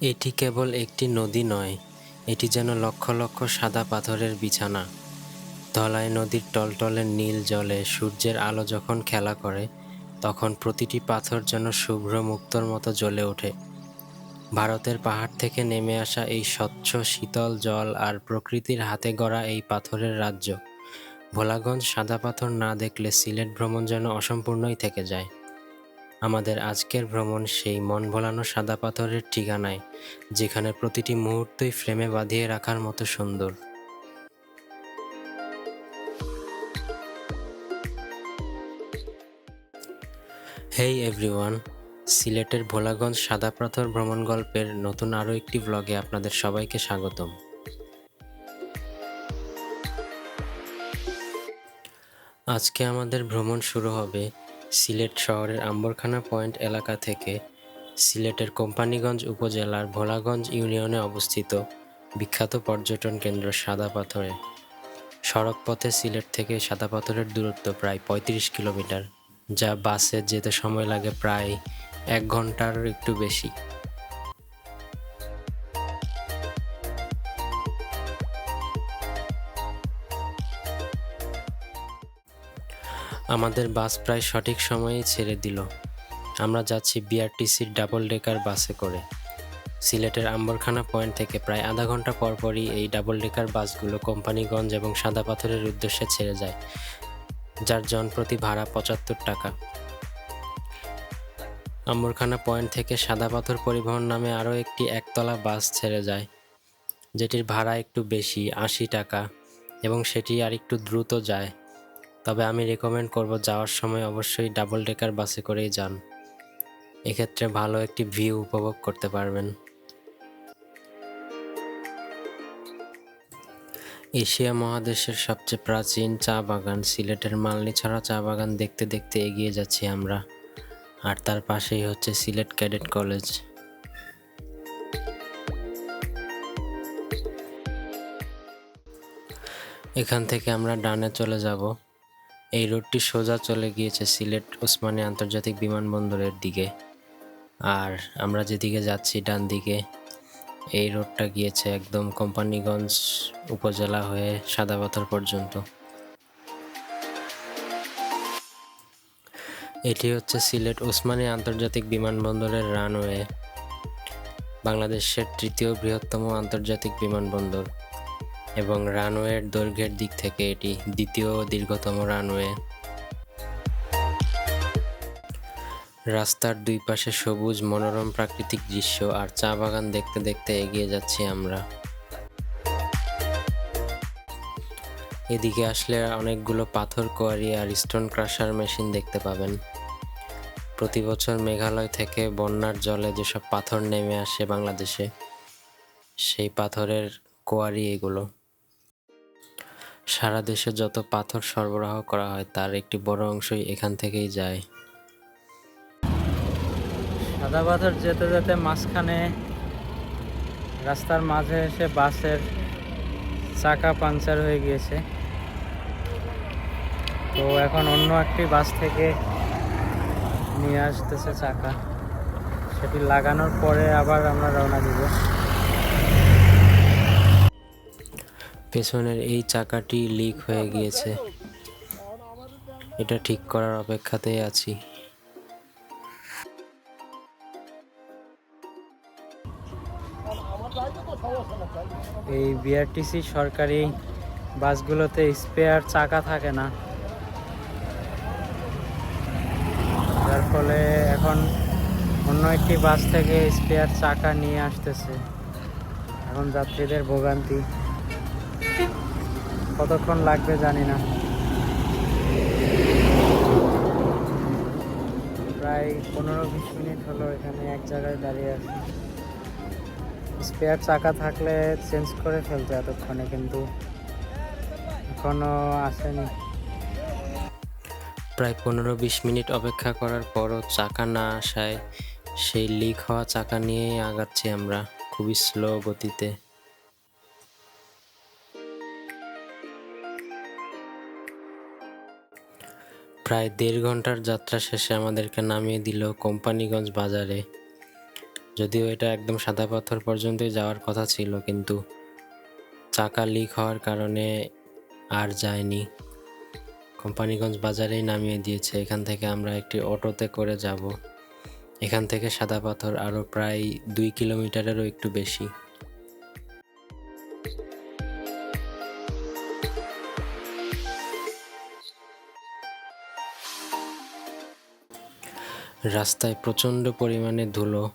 এটি কেবল একটি নদী নয়, এটি যেন লক্ষ লক্ষ সাদা পাথরের বিছানা। ধলাই নদীর টলটলে নীল জলে সূর্যের আলো যখন খেলা করে, তখন প্রতিটি পাথর যেন শুভ্র মুক্তোর মতো জ্বলে ওঠে। ভারতের পাহাড় থেকে নেমে আসা এই স্বচ্ছ শীতল জল আর প্রকৃতির হাতে গড়া এই পাথরের রাজ্য। ভোলাগঞ্জ সাদা পাথর না দেখলে সিলেট ভ্রমণ যেন অসম্পূর্ণই থেকে যায়। আমাদের আজকের ভ্রমণ সেই মন ভোলানো সাদা পাথরের ঠিকানায়, যেখানে প্রতিটি মুহূর্তই ফ্রেমে বাঁধিয়ে রাখার মতো সুন্দর। হেই এভরিওয়ান, সিলেটের ভোলাগঞ্জ সাদা পাথর ভ্রমণ গল্পের নতুন আরও একটি ব্লগে আপনাদের সবাইকে স্বাগতম। আজকে আমাদের ভ্রমণ শুরু হবে সিলেট শহরের আম্বরখানা পয়েন্ট এলাকা থেকে সিলেটের কোম্পানিগঞ্জ উপজেলার ভোলাগঞ্জ ইউনিয়নে অবস্থিত বিখ্যাত পর্যটন কেন্দ্র সাদা পাথরে। সড়ক পথে সিলেট থেকে সাদা পাথরের দূরত্ব প্রায় পঁয়ত্রিশ কিলোমিটার, যা বাসে যেতে সময় লাগে প্রায় এক ঘণ্টার একটু বেশি। আমাদের বাস প্রায় সঠিক সময়ে ছেড়ে দিল। আমরা যাচ্ছি বিআরটিসির ডাবল ডেকার বাসে করে। সিলেটের আম্বরখানা পয়েন্ট থেকে প্রায় আধা ঘণ্টা পরপরই এই ডাবল ডেকার বাসগুলো কোম্পানিগঞ্জ এবং সাদা পাথরের উদ্দেশ্যে ছেড়ে যায়, যার জনপ্রতি ভাড়া পঁচাত্তর টাকা। আম্বরখানা পয়েন্ট থেকে সাদা পাথর পরিবহন নামে আরও একটি একতলা বাস ছেড়ে যায়, যেটির ভাড়া একটু বেশি, আশি টাকা, এবং সেটি আর একটু দ্রুত যায়। তবে আমি রেকমেন্ড করব যাওয়ার সময় অবশ্যই ডাবল ডেকার বাসে করেই যান। এক্ষেত্রে ভালো একটি ভিউ উপভোগ করতে পারবেন। এশিয়া মহাদেশের সবচেয়ে প্রাচীন চা বাগান, সিলেটের মালনীছড়া চা বাগান দেখতে দেখতে এগিয়ে যাচ্ছি আমরা। আর তার পাশেই হচ্ছে সিলেট ক্যাডেট কলেজ। এখান থেকে আমরা ডানে চলে যাব। এই রোডটি সোজা চলে গিয়েছে সিলেট ওসমানী আন্তর্জাতিক বিমানবন্দরের দিকে। আর আমরা যেদিকে যাচ্ছি ডান দিকে, এই রোডটা গিয়েছে একদম কোম্পানিগঞ্জ উপজেলা হয়ে সাদাপাথর পর্যন্ত। এটি হচ্ছে সিলেট ওসমানী আন্তর্জাতিক বিমানবন্দরের রানওয়ে, বাংলাদেশের তৃতীয় বৃহত্তম আন্তর্জাতিক বিমানবন্দর। এবং রানওয়ের দৈর্ঘ্যের দিক থেকে এটি দ্বিতীয় দীর্ঘতম রানওয়ে। রাস্তার দুই পাশে সবুজ, মনোরম প্রাকৃতিক দৃশ্য আর চা বাগান দেখতে দেখতে এগিয়ে যাচ্ছি আমরা। এদিকে আসলে অনেকগুলো পাথর, কোয়ারি আর স্টোন ক্রাশার মেশিন দেখতে পাবেন। প্রতি বছর মেঘালয় থেকে বন্যার জলে যেসব পাথর নেমে আসে বাংলাদেশে, সেই পাথরের কোয়ারি এগুলো। সারা দেশে যত পাথর সরবরাহ করা হয়, তার একটি বড় অংশই এখান থেকেই যায়। সাদা পাথর যেতে যেতে মাঝখানে রাস্তার মাঝে এসে বাসের চাকা পাংচার হয়ে গিয়েছে। তো এখন অন্য একটি বাস থেকে নিয়ে আসতেছে চাকা। সেটি লাগানোর পরে আবার আমরা রওনা দিব। পেছনের এই চাকাটি লিক হয়ে গিয়েছে। এটা ঠিক করার অপেক্ষাতেই আছি। এই বিআরটিসি সরকারি বাসগুলোতে স্পেয়ার চাকা থাকে না। যার ফলে এখন অন্য একটি বাস থেকে স্পেয়ার চাকা নিয়ে আসতেছে। এখন যাত্রীদের ভোগান্তি। কতক্ষণ লাগবে জানি না। প্রায় পনেরো বিশ মিনিট হলো এখানে এক জায়গায় দাঁড়িয়ে আছি। স্পেয়ার চাকা থাকলে চেঞ্জ করে ফেলতো এতক্ষণে, কিন্তু এখনও আসেনি। প্রায় পনেরো বিশ মিনিট অপেক্ষা করার পরও চাকা না আসায় সেই লিক হওয়া চাকা নিয়েই আগাচ্ছি আমরা খুবই স্লো গতিতে। প্রায় দেড় ঘণ্টার যাত্রা শেষে আমাদেরকে নামিয়ে দিল কোম্পানিগঞ্জ বাজারে। যদিও এটা একদম সাদা পাথর পর্যন্তই যাওয়ার কথা ছিল, কিন্তু চাকা লিক হওয়ার কারণে আর যায়নি। কোম্পানিগঞ্জ বাজারেই নামিয়ে দিয়েছে। এখান থেকে আমরা একটি অটোতে করে যাব। এখান থেকে সাদা পাথর আরও প্রায় দুই কিলোমিটারেরও একটু বেশি। রাস্তায় প্রচণ্ড পরিমাণে ধুলো।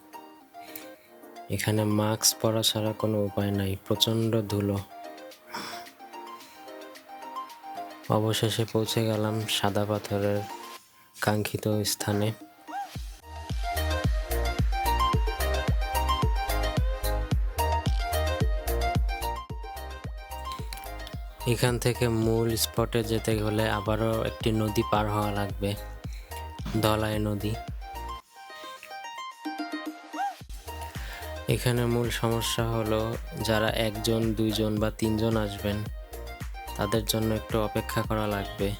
এখানে মাস্ক পরা ছাড়া কোনো উপায় নাই, প্রচণ্ড ধুলো। অবশেষে পৌঁছে গেলাম সাদা পাথরের কাঙ্ক্ষিত স্থানে। এখান থেকে মূল স্পটে যেতে হলে আবারও একটি নদী পার হওয়া লাগবে, ধলাই নদী। এখানে মূল সমস্যা হলো যারা একজন, দুইজন বা তিনজন আসবেন, তাদের জন্য একটু অপেক্ষা করা লাগবে।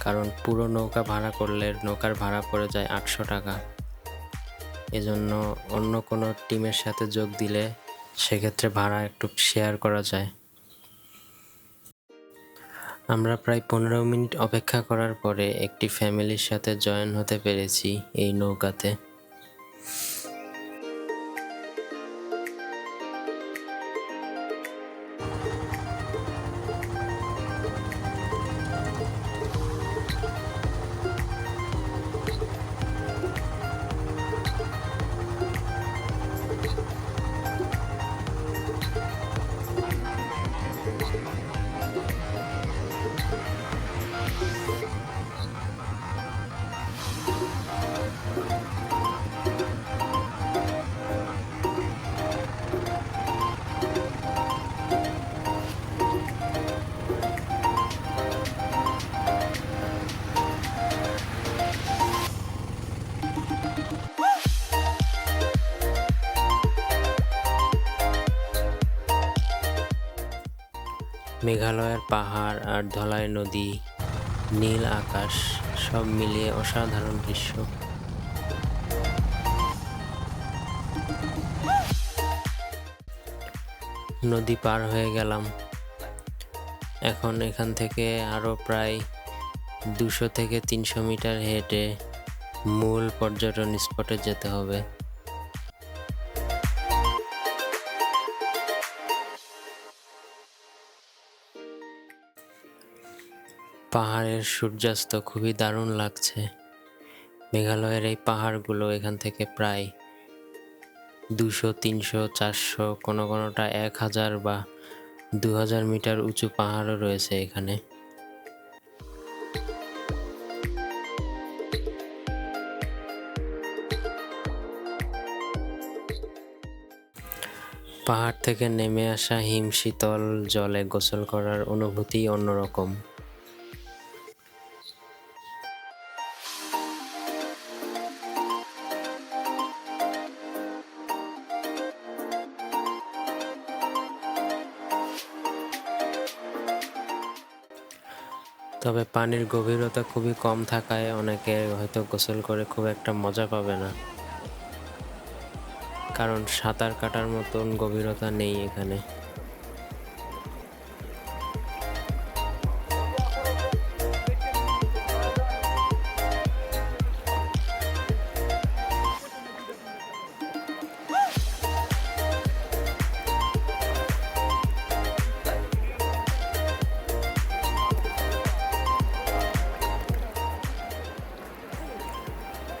কারণ পুরো নৌকা ভাড়া করলে নৌকার ভাড়া পড়ে যায় আটশো টাকা। এজন্য অন্য কোনো টিমের সাথে যোগ দিলে সেক্ষেত্রে ভাড়া একটু শেয়ার করা যায়। আমরা প্রায় পনেরো মিনিট অপেক্ষা করার পরে একটি ফ্যামিলির সাথে জয়েন হতে পেরেছি এই নৌকাতে। মেঘালয়ের পাহাড় আর ধলাই নদী, নীল আকাশ, সব মিলিয়ে অসাধারণ দৃশ্য। নদী পার হয়ে গেলাম। এখন এখান থেকে আরও প্রায় দুশো থেকে তিনশো মিটার হেঁটে মূল পর্যটন স্পটে যেতে হবে। পাহাড়ের সূর্যাস্ত খুবই দারুণ লাগছে। মেঘালয়ের এই পাহাড়গুলো এখান থেকে প্রায় দুশো, তিনশো, চারশো, কোনো কোনোটা এক হাজার বা দু হাজার মিটার উঁচু পাহাড়ও রয়েছে এখানে। পাহাড় থেকে নেমে আসা হিম শীতল জলে গোসল করার অনুভূতি অন্যরকম। তবে পানির গভীরতা খুবই কম থাকায় অনেকে হয়তো গোসল করে খুব একটা মজা পাবে না। কারণ সাঁতার কাটার মতন গভীরতা নেই এখানে।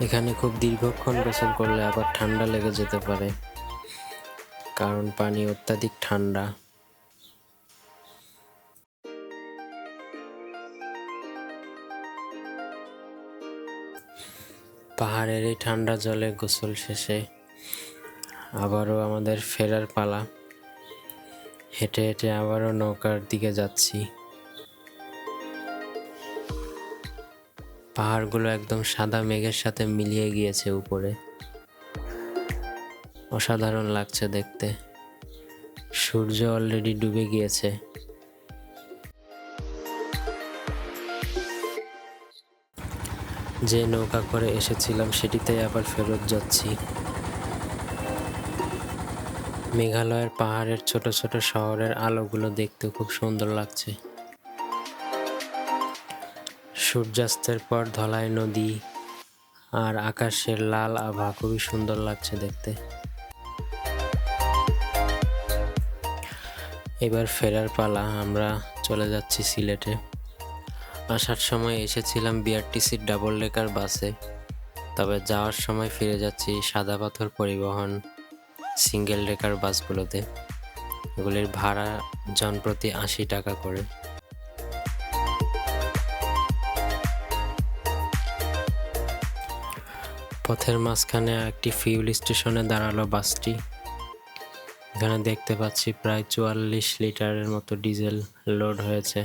এখানে খুব দীর্ঘক্ষণ গোসল করলে আবার ঠান্ডা লেগে যেতে পারে। কারণ পানি অত্যাধিক ঠান্ডা। পাহাড়ের এই ঠান্ডা জলে গোসল শেষে আবারও আমাদের ফেরার পালা। হেঁটে হেঁটে আবারও নৌকার দিকে যাচ্ছি। পাহাড়গুলো একদম সাদা মেঘের সাথে মিলিয়ে গিয়েছে উপরে। অসাধারণ লাগছে দেখতে। সূর্য অলরেডি ডুবে গিয়েছে। যে নৌকা করে এসেছিলাম সেটিতে আবার ফেরত যাচ্ছি। মেঘালয়ের পাহাড়ের ছোট ছোট শহরের আলোগুলো দেখতে খুব সুন্দর লাগছে। সূর্যাস্তের পর ধলাই নদী আর আকাশের লাল আভা খুবই সুন্দর লাগছে দেখতে। এবার ফেরার পালা, আমরা চলে যাচ্ছি সিলেটে। আসার সময় এসেছিলাম বিআরটিসির ডাবল ডেকার বাসে, তবে যাওয়ার সময় ফিরে যাচ্ছি সাদা পাথর পরিবহন সিঙ্গেল ডেকার বাসগুলোতে। এগুলির ভাড়া জনপ্রতি আশি টাকা করে। পথের মাঝখানে একটি ফিউল স্টেশনে দাঁড়াল বাসটি। এখানে দেখতে পাচ্ছি প্রায় চুয়াল্লিশ লিটারের মতো ডিজেল লোড হয়েছে।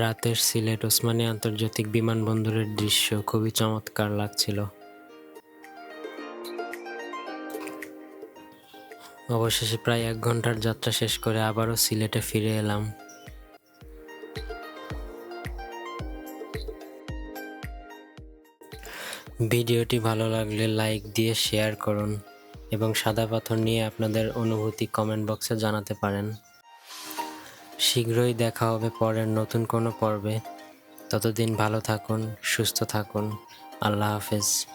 রাতের সিলেট ওসমানী আন্তর্জাতিক বিমানবন্দরের দৃশ্য খুবই চমৎকার লাগছিল। অবশেষে প্রায় এক ঘণ্টার যাত্রা শেষ করে আবারও সিলেটে ফিরে এলাম। ভিডিওটি ভালো লাগলে লাইক দিয়ে শেয়ার করুন এবং সাদা পাথর নিয়ে আপনাদের অনুভূতি কমেন্ট বক্সে জানাতে পারেন। শীঘ্রই দেখা হবে পরের নতুন কোনো পর্বে। ততদিন ভালো থাকুন, সুস্থ থাকুন। আল্লাহ হাফেজ।